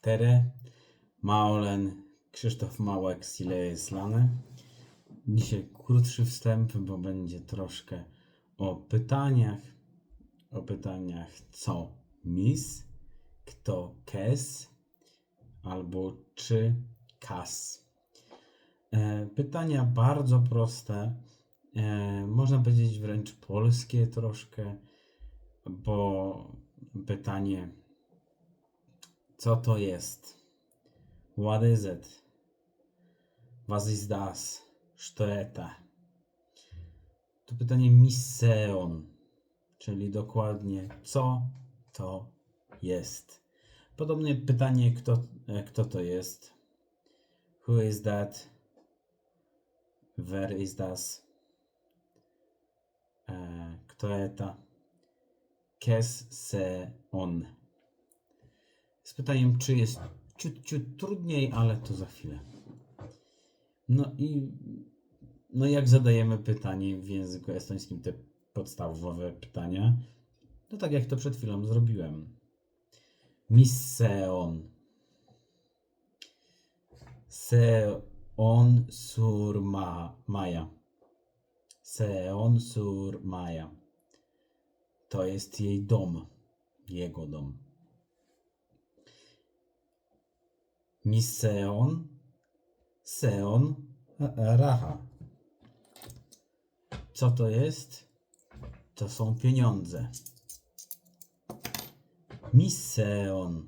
Tere, Maulen, Krzysztof Małek, Sileje Slane. Dzisiaj krótszy wstęp, bo będzie troszkę o pytaniach. O pytaniach co mis, kto kes, albo czy kas. E, Pytania bardzo proste, e, można powiedzieć wręcz polskie troszkę, bo pytanie co to jest? What is it? Was ist das? Sztoeta. To pytanie Miseon, czyli dokładnie co to jest. Podobnie pytanie, kto, e, kto to jest? Who is that? Where is das? E, kto eta? Kes se on. Z pytaniem, czy jest ciut, ciut trudniej, ale to za chwilę. No i no jak zadajemy pytanie w języku estońskim, te podstawowe pytania, no tak jak to przed chwilą zrobiłem. Misseon. Se on sur ma, maja. Se on sur maja. To jest jej dom. Jego dom. Miseon, Seon, Raha. Co to jest? To są pieniądze. Miseon,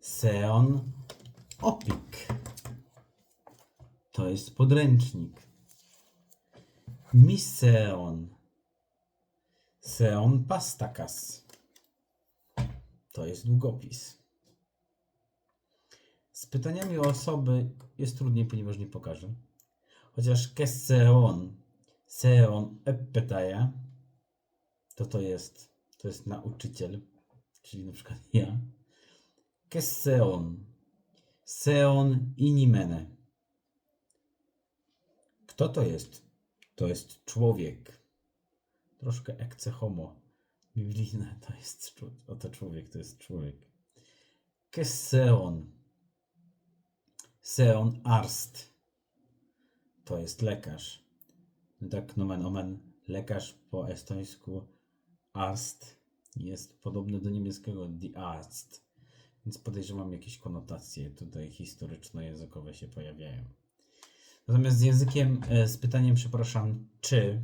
Seon, Opik. To jest podręcznik. Miseon, Seon Pastakas. To jest długopis. Z pytaniami o osoby jest trudniej, ponieważ nie pokażę. Chociaż Kesseon, Seon Eppetaja, to to jest, to jest nauczyciel, czyli na przykład ja. Kesseon, Seon Inimene. Kto to jest? To jest człowiek. Troszkę ekce homo. Biblijne to jest, czł- oto człowiek, to jest człowiek. Kesseon. Seon Arst. To jest lekarz. Tak, nomen omen. Lekarz po estońsku Arst jest podobny do niemieckiego Die Arzt. Więc podejrzewam jakieś konotacje tutaj historyczno-językowe się pojawiają. Natomiast z językiem, e, z pytaniem, przepraszam, czy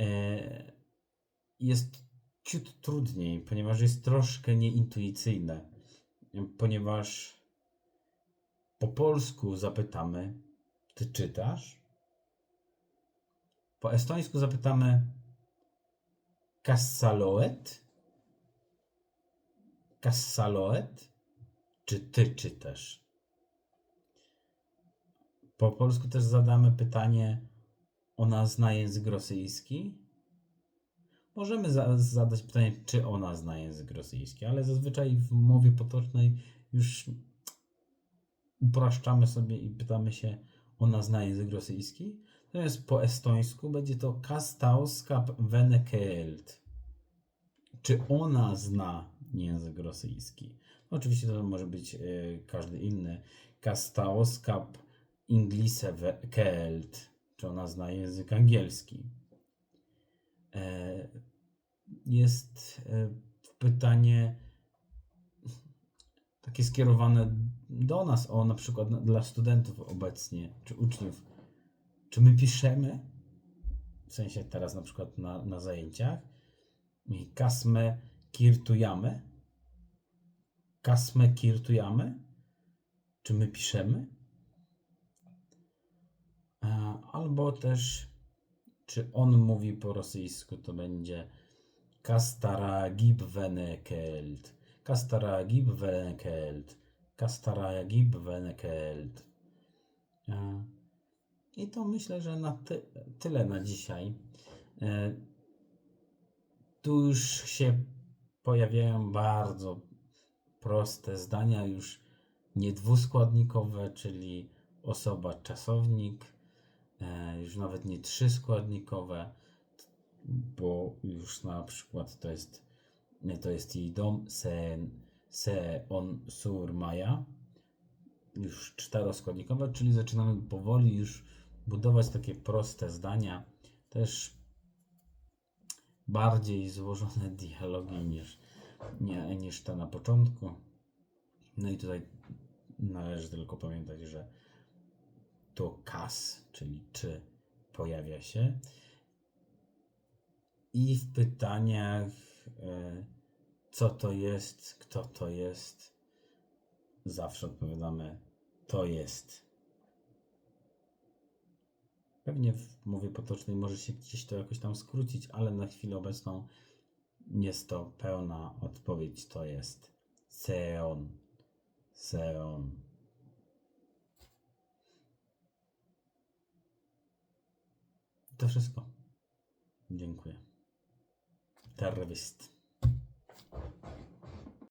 e, jest ciut trudniej, ponieważ jest troszkę nieintuicyjne. Ponieważ po polsku zapytamy, ty czytasz? Po estońsku zapytamy Kassaloet? Kassaloet? Czy ty czytasz? Po polsku też zadamy pytanie, ona zna język rosyjski? Możemy za zadać pytanie, czy ona zna język rosyjski, ale zazwyczaj w mowie potocznej już upraszczamy sobie i pytamy się, ona zna język rosyjski? Natomiast po estońsku będzie to Kastauskap Venekelt. Czy ona zna język rosyjski? Oczywiście to może być e, każdy inny. Kastauskap Inglise Kelt. Czy ona zna język angielski? E, jest e, pytanie takie skierowane do nas, o na przykład na- dla studentów obecnie, czy uczniów. Czy my piszemy, w sensie teraz na przykład na, na zajęciach, i kasme kirtujamy? Kasme kirtujamy? Czy my piszemy? E, Albo też, czy on mówi po rosyjsku, to będzie Kastara Gibvenekelt. Kastara Gibvenekelt. Kastara Gibvenekelt. E, I to myślę, że na ty tyle na dzisiaj. E, Tu już się pojawiają bardzo proste zdania, już nie dwuskładnikowe, czyli osoba, czasownik, e, już nawet nie trzyskładnikowe, bo już na przykład to jest, to jest jej dom, sen, se on sur Maya. Już czteroskładnikowe, czyli zaczynamy powoli już budować takie proste zdania. Też bardziej złożone dialogi niż, nie, niż te na początku. No i tutaj należy tylko pamiętać, że to kas, czyli czy pojawia się. I w pytaniach, e, co to jest, kto to jest, zawsze odpowiadamy, to jest. Pewnie w mowie potocznej może się gdzieś to jakoś tam skrócić, ale na chwilę obecną jest to pełna odpowiedź, to jest seon. Seon. To wszystko. Dziękuję. Terwist.